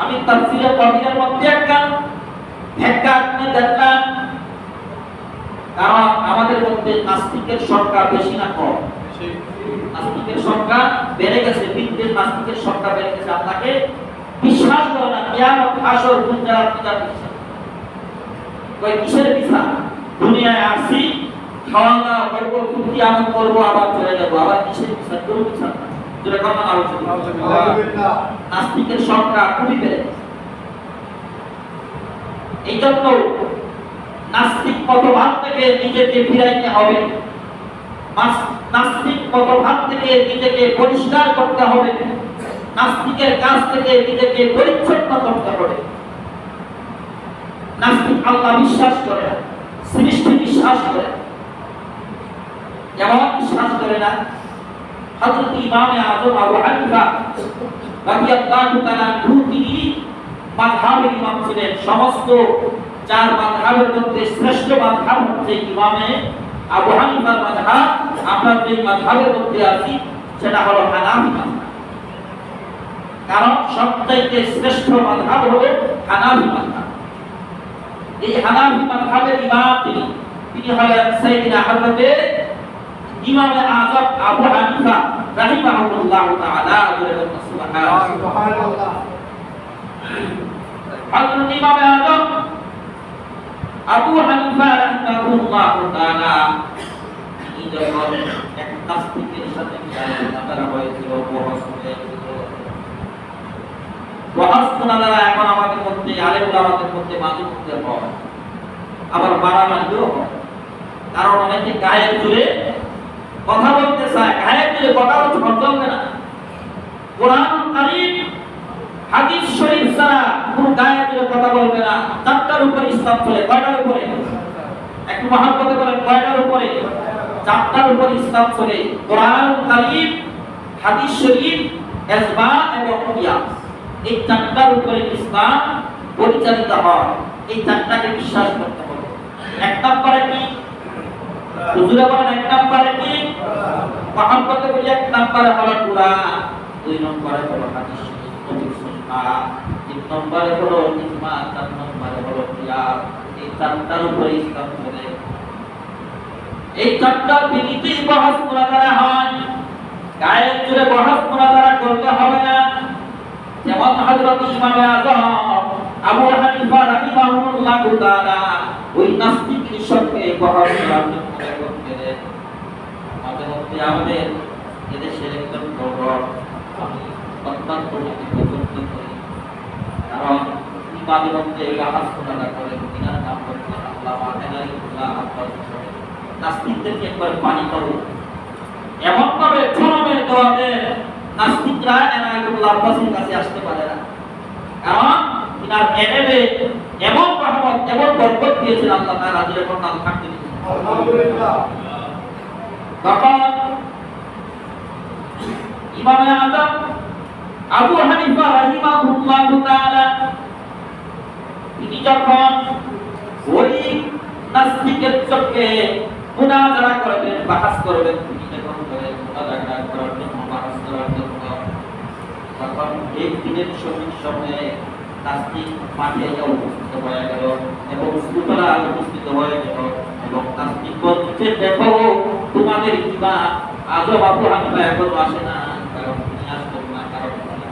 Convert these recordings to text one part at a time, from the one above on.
আমি তাফসীরে কবিরের মধ্যে একটা ব্যাখ্যা আপনি দেখলাম কারণ আমাদের মধ্যে নাস্তিকের সংখ্যা বেশি না কম। নাস্তিকের সংখ্যা বেড়ে গেছে বিদ্যের নাস্তিকের সংখ্যা বেড়ে গেছে। আপনাকে বিশ্বাস করে না, কিয়ামত হাসর গুঞ্জার পিতা বিশ্বাস কই, কিসের বিচার? দুনিয়ায় আসি, খাওয়া দাওয়া করব ফুর্তি আনন্দ করব, আবার চলে যাব। আবার কিসের বিচার? কোনো বিচার না। যেটা কথা আলোচনা নাস্তিকের সংখ্যা খুবই বেড়ে এই জন্য নাস্তিক মতবাদ থেকে নিজেকে ফিরাইতে হবে। নাস্তিক মতবাদ থেকে নিজেকে পরিষ্কার করতে হবে। নাস্তিকের কাছ থেকে নিজেকে পরিচ্ছন্ন করতে হবে। নাস্তিক আল্লাহ বিশ্বাস করে না সৃষ্টি বিশ্বাস করে না। যেমন বিশ্বাস করে না হযরত ইমামে আযম আবু হানিফা রাদিয়াল্লাহু তাআলা তিনি মাযহাবের ইমাম ছিলেন। সমস্ত চার মাযহাবের মধ্যে শ্রেষ্ঠ মাযহাব হচ্ছে ইমামে আবু হানিফার মাযহাব। আমরা যে মাযহাবের মধ্যে আছি, সেটা হলো হানাফি কারণ সবচাইতে শ্রেষ্ঠ মাযহাব হলো হানাফি মাযহাব। এই হানাফি মাযহাবের ইমাম তিনি। তিনি হলেন সাইয়্যিদনা হযরতে ইমামে আযম আবু হানিফা রাহিমাহুল্লাহ তাআলা সুবহানাল্লাহ। হযরত ইমামে আযম আবু হানিফা রাহিমাহুল্লাহ তাআলা যখন এক নাস্তিকের সাথে তারা হয়েছিল বহস হয়েছিল বহস শোনারা এখন আমাদের মধ্যে আলেম আমাদের মধ্যে মাঝে মধ্যে হয়। আবার মারামারিও হয়। কারণ অনেকে গায়ে জুড়ে কথা বলতে চায় গায়ে জুড়ে কথা বলতে চলবে না। কোরআন, কারীম, হাদিস, শরীফ ছাড়া কোন গায়ে জুড়ে কথা বলবে না। চারটার উপরে ইসলাম চলে, কয়টার উপরে? একটু মহাব্বতে বলেন, কয়টার উপরে? চারটার উপরে ইসলাম চলে। কোরআন, কারীম, হাদিস, শরীফ ইজমা এবং কিয়াস। এই চারটার উপরে ইসলাম পরিচালিত হয়। এই চারটাকে বিশ্বাস করতে হবে। এক নম্বরে কি? হুজুরে বলেন এক নম্বরে কি? মহাব্বতে বলি এক নম্বরে হলো কোরআন, দুই নম্বরে হলো হাদিস তিন নম্বরে হলো ইজমা, চার নম্বরে হলো কিয়াস এই চারটার উপরে ইসলাম চলে এই চারটা বিনীতির বহস মুনাজারা হয়। গায়ের জুড়ে বহস মুনাজারা করতে হবে না। যেমন হযরত ইমাম আযম আবু হানিফা রাহিমাহুল্লাহ তাআলা ওই নাস্তিকের সঙ্গে বহস করতেন আমাদের এদেশের একজন বড় আমি অত্যন্ত পছন্দ করি। কারণ ইমামের মধ্যে বাহাস করেন তিনার নাম হচ্ছে আল্লামা হেনারিউল্লাহ আব্বাস নাস্তিকদেরকে একবার পানি করো। এমন ভাবে দোয়াতে নাস্তিকরা এনায়তুল্লাহ আব্বাসের কাছে আসতে পারে না। কারণ তিনার এলেমে এমন রহমত এমন বরকত দিয়েছেন আল্লাহ তাআলা যেরকম নাম থাকতে তখন ইমামে আযম আবু হানিফা রাহিমাহুল্লাহ তাআলা, তিনি যখন ওই মুনাজারা করবেন, বাহাস করবেন, তিনি যখন করে মুনাজারা করার জন্য বাহাস করার জন্য, তখন সময়ে নাস্তিক মাঠে উপস্থিত হয়ে গেল এবং উপস্থিত হয়ে গেল এবং নাস্তিক বলছে, দেখো, তোমাদের কিবা আজও বাবু হানিফা এখনও আসে না কারণ তিনি আসবেন না কারণ তিনি তো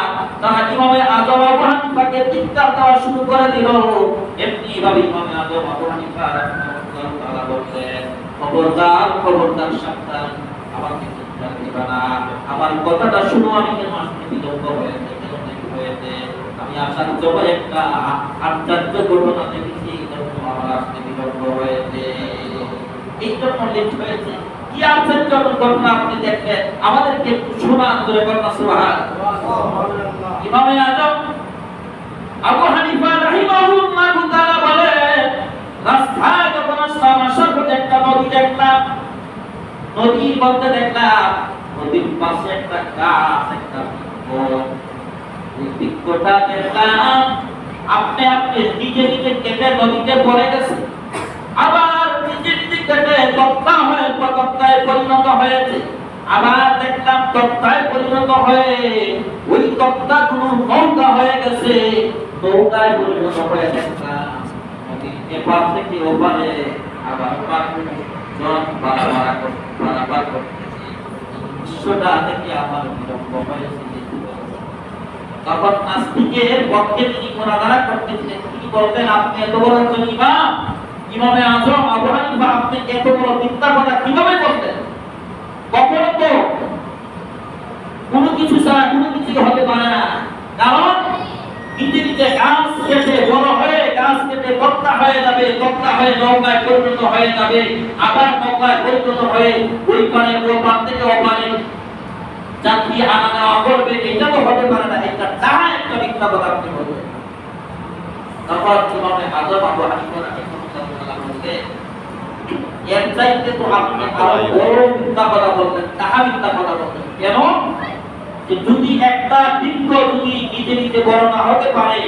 তারা চিৎকার দেওয়া শুরু করে দিল। ইমামে খবরদার খবরদার সাবধান না। আমার কথাটা শুনো, আমি কেন বিলম্ব হয়েছে? একটা ঘটনা দেখেছি, এই আমার আসতে বিলম্ব হয়েছে। এই জন্য হয়েছে। কি আশ্চর্য ঘটনা আপনি দেখবেন আমাদেরকে একটু কথা সুবহান। ইমামে আজম আবু হানিফা রাহিমাহুল্লাহ তাআলা বলে রাস্তা যখন আসলাম আসার পথে একটা নদী দেখলাম। নদীর মধ্যে দেখলাম, নদীর পাশে একটা গাছ, একটা বৃক্ষ। বৃক্ষটা দেখলাম, আপনি আপনি নিজে নিজে কেটে নদীতে পড়ে গেছে। আবার নিজে নিজে কেটে তক্তা হয়ে, তক্তায় পরিণত হয়েছে। আবার দেখলাম পরিণত হয়ে ওই নৌকা হয়ে গেছে। নৌকায় পরিণত হয়ে দেখলাম এপার থেকে ওপারে আবার তখন বলতেন, আপনি এত বড় আপনি কীভাবে বলতেন কখনো তো কোনো কিছু ছাড়া কোনো কিছু হতে পারে না। কারণ নিজে গাছ কেটে বড় হয়ে গাছ কেটে তক্তা হয়ে যাবে তক্তা হয়ে নৌকায় পরিণত হয়ে যাবে, আবার নৌকায় পরিণত হয়ে ওই পারে ও পার থেকে ও পারে যাত্রী আনা নেওয়া করবে। এটা তো হতে পারে না, এটা তাহা একটা মিথ্যা আপনি বলবেন। তারপর ইমামে আজম আবু হানিফা রাহিমাহুল্লাহ এর চাইতে তো আপনি আরও বড় মিথ্যা কথা বলতেন তাহা মিথ্যা কথা বলতেন কেন? যদি একটা বৃক্ষ যদি নিজে নিজে বড় না হতে পারে,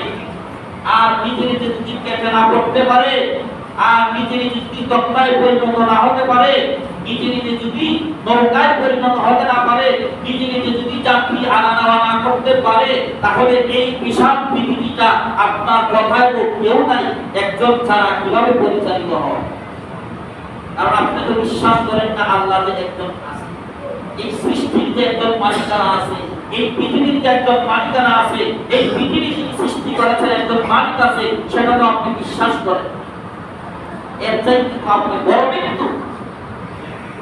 আর নিজে নিজে যদি কেটে না পারে, আর নিজে নিজে যদি পরিণত না হতে পারে নিজে নিজে যদি নৌকায় পরিণত হতে না পারে নিজে নিজে যদি যাত্রী আনা নেওয়া না করতে পারে, তাহলে এই বিশাল পৃথিবীটা আপনার কথায় তো কেউ নাই, একজন ছাড়া কীভাবে পরিচালিত হয়? কারণ আপনি তো বিশ্বাস করেন না, আল্লাহ একজন আছে। এই সৃষ্টির যে একজন মালিকানা আছে এই পৃথিবীর যে একজন মালিকানা আছে, এই পৃথিবী সৃষ্টি করেছেন একজন মালিক আছে, সেটা তো আপনি বিশ্বাস করেন। এর চাইতে তো আপনি বড় মৃত্যু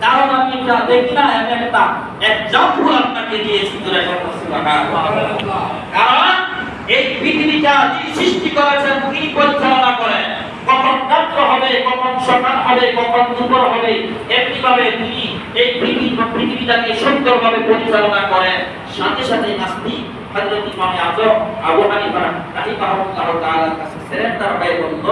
কারণ আমি এটা দেখি না, আমি একটা এক্সাম্পল আপনাকে দিয়েছি কারণ এই পৃথিবীটা যিনি সৃষ্টি করেছেন তিনি পরিচালনা করেন। কখন রাত্র হবে, কখন সকাল হবে, কখন দুপুর হবে এমনি ভাবে তিনি এই পৃথিবী পৃথিবীটাকে সুন্দরভাবে পরিচালনা সাথে সাথে হযরত ইমাম আজম আবু হানিফা রাহিমাহুল্লাহ তাআলার কাছে সারেন্ডার হয়ে বলল,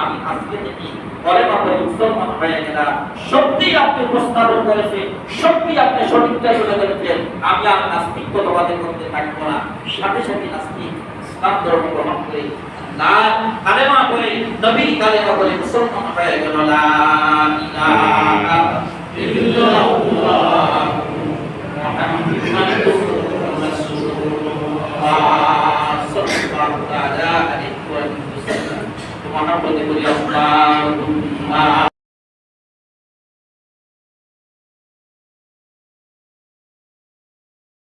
আমি আজকে থেকে কলেমা পড়ে মুসলমান হয়ে গেলাম। সত্যি আপনি উপস্থাপন করেছে সত্যি আপনি সঠিকটা তুলে ধরেছেন আমি আর নাস্তিকতাবাদের মধ্যে থাকব না। সাথে সাথে নাস্তিক ইসলাম ধর্ম গ্রহণ করে না কালেমা পড়ে নবী কালেমা পড়ে মুসলমান হয়ে গেল। লা ইলাহা ইল্লাল্লাহ। Bye.